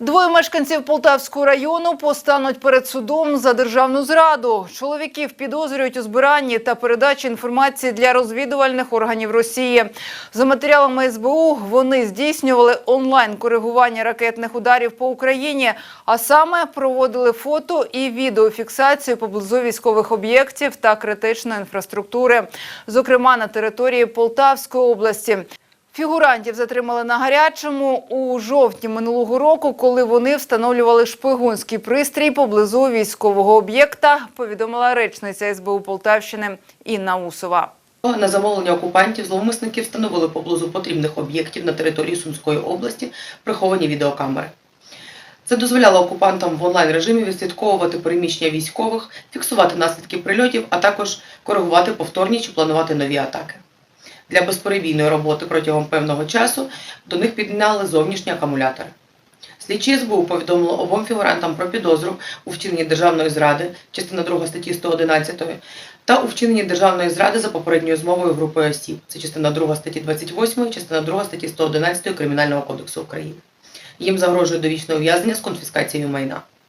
Двоє мешканців Полтавського району постануть перед судом за державну зраду. Чоловіків підозрюють у збиранні та передачі інформації для розвідувальних органів Росії. За матеріалами СБУ вони здійснювали онлайн-коригування ракетних ударів по Україні, а саме проводили фото і відеофіксацію поблизу військових об'єктів та критичної інфраструктури, зокрема на території Полтавської області. Фігурантів затримали на гарячому у жовтні минулого року, коли вони встановлювали шпигунський пристрій поблизу військового об'єкта, повідомила речниця СБУ Полтавщини Інна Усова. На замовлення окупантів зловмисники встановили поблизу потрібних об'єктів на території Сумської області приховані відеокамери. Це дозволяло окупантам в онлайн режимі відслідковувати переміщення військових, фіксувати наслідки прильотів, а також коригувати повторні чи планувати нові атаки. Для безперебійної роботи протягом певного часу до них підігнали зовнішні акумулятори. Слідчі СБУ повідомили обом фігурантам про підозру у вчиненні державної зради, частина 2 статті 111, та у вчиненні державної зради за попередньою змовою групою осіб. Це частина 2 статті 28, частина 2 статті 111 Кримінального кодексу України. Їм загрожує довічне ув'язнення з конфіскацією майна.